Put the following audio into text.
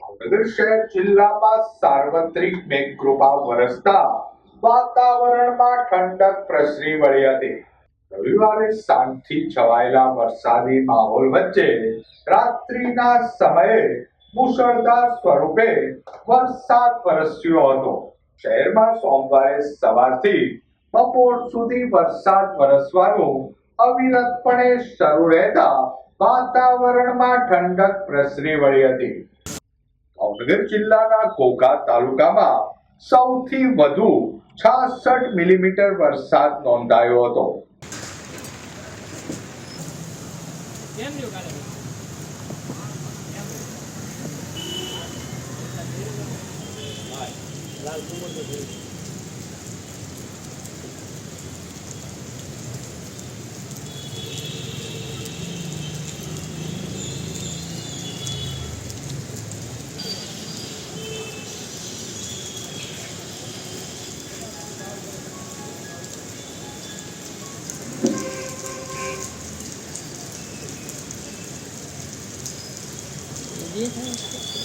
ભાવનગર શહેર જિલ્લામાં સાર્વત્રિક મેઘકૃપા વરસતા વાતાવરણમાં ઠંડક પ્રસરી વળી હતી. રવિવારે સાંજથી છવાયેલા વરસાદી માહોલ વચ્ચે રાત્રિના સમયે મુશળધાર સ્વરૂપે વરસાદ વરસ્યો હતો. શહેરમાં સોમવારે સવારથી બપોર સુધી વરસાદ વરસવાનું અવિરતપણે શરૂ રહેતા વાતાવરણમાં ઠંડક પ્રસરી વળી હતી. ભાવનગર જિલ્લાના ઘોઘા તાલુકામાં સૌથી વધુ છાસઠ મિલીમીટર વરસાદ નોંધાયો હતો. લાલ જે થાય